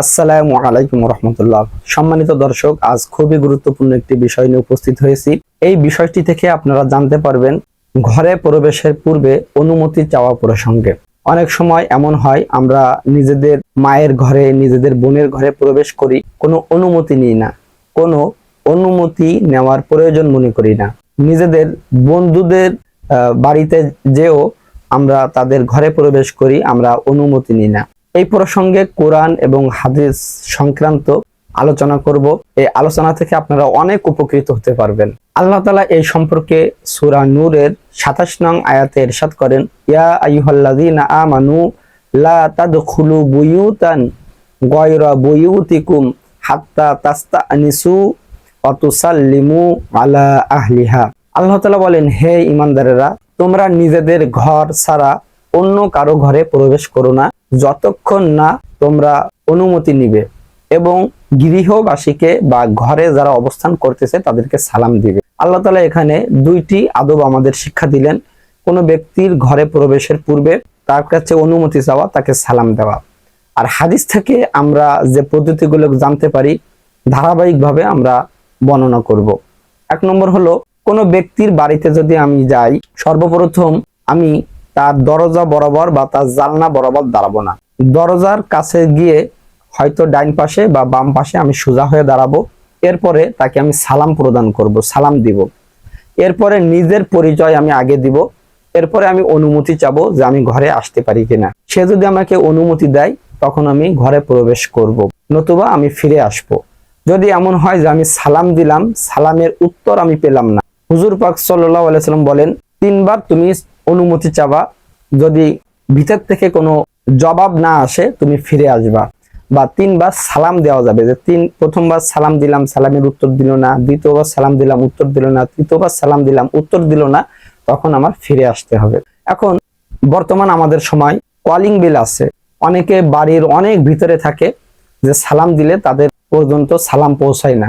আসসালামু আলাইকুম রহমতুল্লাহ সম্মানিত দর্শক, আজ খুবই গুরুত্বপূর্ণ একটি বিষয় নিয়ে উপস্থিত হয়েছি। এই বিষয়টি থেকে আপনারা জানতে পারবেন, ঘরে প্রবেশের পূর্বে অনুমতি চাওয়া প্রসঙ্গে। অনেক সময় এমন হয়, আমরা নিজেদের মায়ের ঘরে, নিজেদের বোনের ঘরে প্রবেশ করি, কোনো অনুমতি নিই না। কোনো অনুমতি নেওয়ার প্রয়োজন মনে করি না। নিজেদের বন্ধুদের বাড়িতে যেও আমরা তাদের ঘরে প্রবেশ করি, আমরা অনুমতি নিই না। এই প্রসঙ্গে কোরআন এবং হাদিস সংক্রান্ত আলোচনা করব। এই আলোচনা থেকে আপনারা অনেক উপকৃত হতে পারবেন। আল্লাহ তালা এই সম্পর্কে সুরা নূরের সাতাশ নং আয়াতে ইরশাদ করেন, ইয়া আইয়ুহাল্লাযীনা আমানু লা তাদখুলু বুয়ুতান গয়রা বুয়ুতিকুম হাত্তা তাস্তানিসু ওয়া তুসাল্লিমু আলা আহলিহা। আল্লাহ তাআলা বলেন, হে ইমানদারেরা তোমরা নিজেদের ঘর ছাড়া অন্য কারও ঘরে প্রবেশ করো না। যতক্ষণ না তোমরা অনুমতি নিবে এবং গৃহবাসীকে বা ঘরে যারা অবস্থান করতেছে তাদেরকে সালাম দিবে। আল্লাহ তালা এখানে দুইটি আদব আমাদের শিক্ষা দিলেন। কোনো ব্যক্তির ঘরে প্রবেশের পূর্বে তার কাছে অনুমতি চাওয়া, তাকে সালাম দেওয়া। আর হাদিস থেকে আমরা যে পদ্ধতিগুলো জানতে পারি, ধারাবাহিকভাবে আমরা বর্ণনা করব। এক নম্বর হলো, কোনো ব্যক্তির বাড়িতে যদি আমি যাই, সর্বপ্রথম আমি তার দরজা বরাবর বা তার জানলা বরাবর দাঁড়াবো না। দরজার কাছে গিয়ে হয়তো ডাইন পাশে বা বাম পাশে আমি সোজা হয়ে দাঁড়াবো। এরপরে তাকে আমি সালাম প্রদান করব, সালাম দিব। এরপরে নিজের পরিচয় আমি আগে দিব। এরপরে আমি অনুমতি চাবো যে আমি ঘরে আসতে পারি কিনা। সে যদি আমাকে অনুমতি দেয়, তখন আমি ঘরে প্রবেশ করব। নতুবা আমি ফিরে আসব। যদি এমন হয় যে আমি সালাম দিলাম, সালামের উত্তর আমি পেলাম না। হুজুর পাক সাল্লাহ আলাইসাল্লাম বলেন, তিনবার তুমি অনুমতি চাবা। যদি ভিতর থেকে কোনো জবাব না আসে, তুমি ফিরে আসবা। বা তিনবার সালাম দেওয়া যাবে যে, তিন, প্রথমবার সালাম দিলাম, সালামের উত্তর দিল না, দ্বিতীয়বার সালাম দিলাম, উত্তর দিল না, তৃতীয়বার সালাম দিলাম, উত্তর দিল না, তখন আমার ফিরে আসতে হবে। এখন বর্তমান আমাদের সময় কলিং বেল আছে। অনেকে বাড়ির অনেক ভিতরে থাকে যে সালাম দিলে তাদের পর্যন্ত সালাম পৌঁছায় না।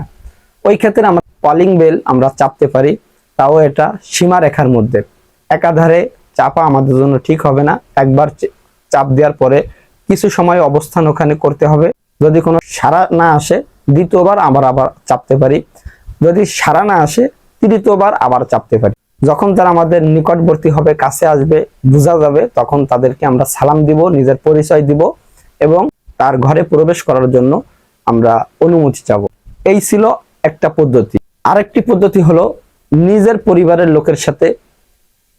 ওই ক্ষেত্রে আমরা কলিং বেল আমরা চাপতে পারি, তাও এটা সীমা রেখার মধ্যে। একাধারে চাপা আমাদের জন্য ঠিক হবে না। একবার চাপ দেওয়ার পরে কিছু সময় অবস্থান ওখানে করতে হবে। যদি কোনো সারা না আসে, দ্বিতীয়বার আবার আবার চাপতে পারি। যদি সারা না আসে, তৃতীয়বার আবার চাপতে পারি। যখন তারা আমাদের নিকটবর্তী হবে, কাছে আসবে, বোঝা যাবে, তখন তাদেরকে আমরা সালাম দিব, নিজের পরিচয় দিব এবং তার ঘরে প্রবেশ করার জন্য আমরা অনুমতি চাবো। এই ছিল একটা পদ্ধতি। আরেকটি পদ্ধতি হলো নিজের পরিবারের লোকের সাথে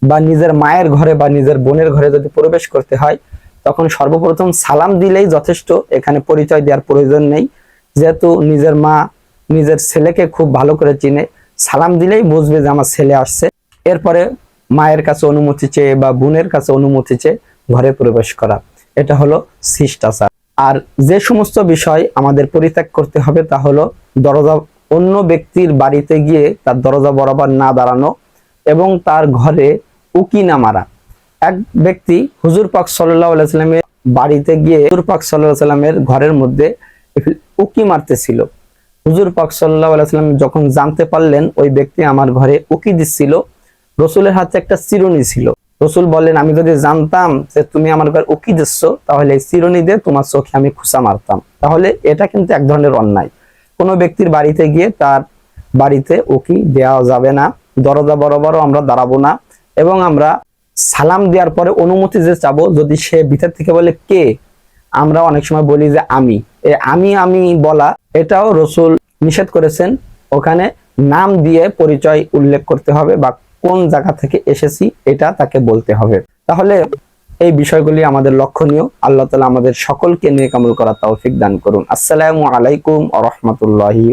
বা নিজের মায়ের ঘরে বা নিজের বোনের ঘরে যদি প্রবেশ করতে হয়, তখন সর্বপ্রথম সালাম দিলেই যথেষ্ট। এখানে পরিচয় দেওয়ার প্রয়োজন নেই। যেহেতু নিজের মা নিজের ছেলেকে খুব ভালো করে চিনে, সালাম দিলেই বুঝবে যে আমার ছেলে আসছে। এরপরে মায়ের কাছে অনুমতি চেয়ে বা বোনের কাছে অনুমতি চেয়ে ঘরে প্রবেশ করা, এটা হলো শিষ্টাচার। আর যে সমস্ত বিষয় আমাদের পরিত্যাগ করতে হবে তা হলো দরজা, অন্য ব্যক্তির বাড়িতে গিয়ে তার দরজা বরাবর না দাঁড়ানো এবং তার ঘরে উকি না মারা। এক ব্যক্তি হুজুর পাক সাল্লামের বাড়িতে গিয়ে হুজুর পাক সাল্লামের ঘরের মধ্যে উকি মারতেছিল। হুজুর পাক সাল্লাহ যখন জানতে পারলেন, ওই ব্যক্তি আমার ঘরে উকি দিচ্ছিল, রসুলের হাতে একটা চিরুনি ছিল। রসুল বললেন, আমি যদি জানতাম যে তুমি আমার ঘরে উকি দিচ্ছ, তাহলে এই চিরুনি দিয়ে তোমার চোখে আমি খুশা মারতাম। তাহলে এটা কিন্তু এক ধরনের অন্যায়। কোনো ব্যক্তির বাড়িতে গিয়ে তার বাড়িতে উকি দেওয়া যাবে না। দরজা বরাবরও আমরা দাঁড়াবো না। এবং আমরা সালাম দেওয়ার পরে অনুমতি যে চাবো, যদি সে ভিতর থেকে বলে কে, আমরা অনেক সময় বলি যে আমি। আমি আমি বলা, এটাও রসুল নিষেধ করেছেন। ওখানে নাম দিয়ে পরিচয় উল্লেখ করতে হবে বা কোন জায়গা থেকে এসেছি, এটা তাকে বলতে হবে। তাহলে এই বিষয়গুলি আমাদের লক্ষণীয়। আল্লাহ তালা আমাদের সকলকে নিয়ে কামল করা তৌফিক দান করুন। আসসালামু আলাইকুম আ রহমতুল্লাহি